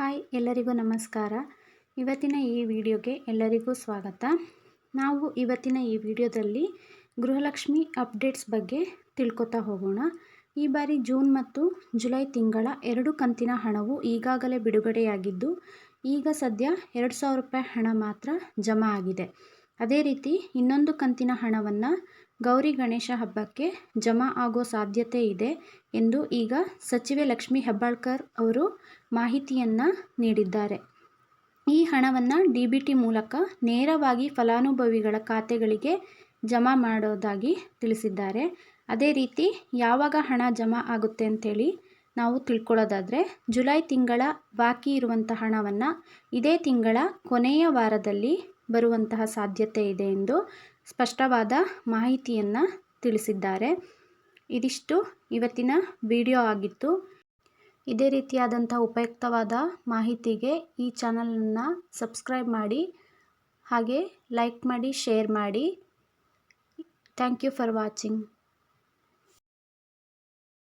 Hi, ಎಲ್ಲರಿಗೂ ನಮಸ್ಕಾರ. ಇವತ್ತಿನ ಈ ವಿಡಿಯೋಗೆ ಎಲ್ಲರಿಗೂ ಸ್ವಾಗತ. ನಾವು ಇವತ್ತಿನ ಈ ವಿಡಿಯೋದಲ್ಲಿ ಗೃಹಲಕ್ಷ್ಮಿ ಅಪ್ಡೇಟ್ಸ್ ಬಗ್ಗೆ ತಿಳ್ಕೊತಾ ಹೋಗೋಣ. ಈ ಬಾರಿ ಜೂನ್ ಮತ್ತು ಜುಲೈ ತಿಂಗಳ ಎರಡು ಕಂತಿನ ಹಣವು ಈಗಾಗಲೇ ಬಿಡುಗಡೆಯಾಗಿದ್ದು, ಈಗ ಸದ್ಯ ಎರಡು ಸಾವಿರ ರೂಪಾಯಿ ಹಣ ಮಾತ್ರ ಜಮಾ ಆಗಿದೆ. ಅದೇ ರೀತಿ ಇನ್ನೊಂದು ಕಂತಿನ ಹಣವನ್ನು ಗೌರಿ ಗಣೇಶ ಹಬ್ಬಕ್ಕೆ ಜಮಾ ಆಗೋ ಸಾಧ್ಯತೆ ಇದೆ ಎಂದು ಈಗ ಸಚಿವೆ ಲಕ್ಷ್ಮಿ ಹೆಬ್ಬಾಳ್ಕರ್ ಅವರು ಮಾಹಿತಿಯನ್ನು ನೀಡಿದ್ದಾರೆ. ಈ ಹಣವನ್ನು ಡಿ ಬಿ ಟಿ ಮೂಲಕ ನೇರವಾಗಿ ಫಲಾನುಭವಿಗಳ ಖಾತೆಗಳಿಗೆ ಜಮಾ ಮಾಡೋದಾಗಿ ತಿಳಿಸಿದ್ದಾರೆ. ಅದೇ ರೀತಿ ಯಾವಾಗ ಹಣ ಜಮಾ ಆಗುತ್ತೆ ಅಂಥೇಳಿ ನಾವು ತಿಳ್ಕೊಳ್ಳೋದಾದರೆ ಜುಲೈ ತಿಂಗಳ ಬಾಕಿ ಇರುವಂಥ ಹಣವನ್ನು ಇದೇ ತಿಂಗಳ ಕೊನೆಯ ವಾರದಲ್ಲಿ ಬರುವಂತಹ ಸಾಧ್ಯತೆ ಇದೆ ಎಂದು ಸ್ಪಷ್ಟವಾದ ಮಾಹಿತಿಯನ್ನು ತಿಳಿಸಿದ್ದಾರೆ. ಇದಿಷ್ಟು. ಇವತ್ತಿನ ವಿಡಿಯೋ ಆಗಿತ್ತು. ಇದೇ ರೀತಿಯಾದಂಥ ಉಪಯುಕ್ತವಾದ ಮಾಹಿತಿಗೆ ಈ ಚಾನಲನ್ನು ಸಬ್ಸ್ಕ್ರೈಬ್ ಮಾಡಿ, ಹಾಗೆ ಲೈಕ್ ಮಾಡಿ, ಶೇರ್ ಮಾಡಿ. Thank you for watching.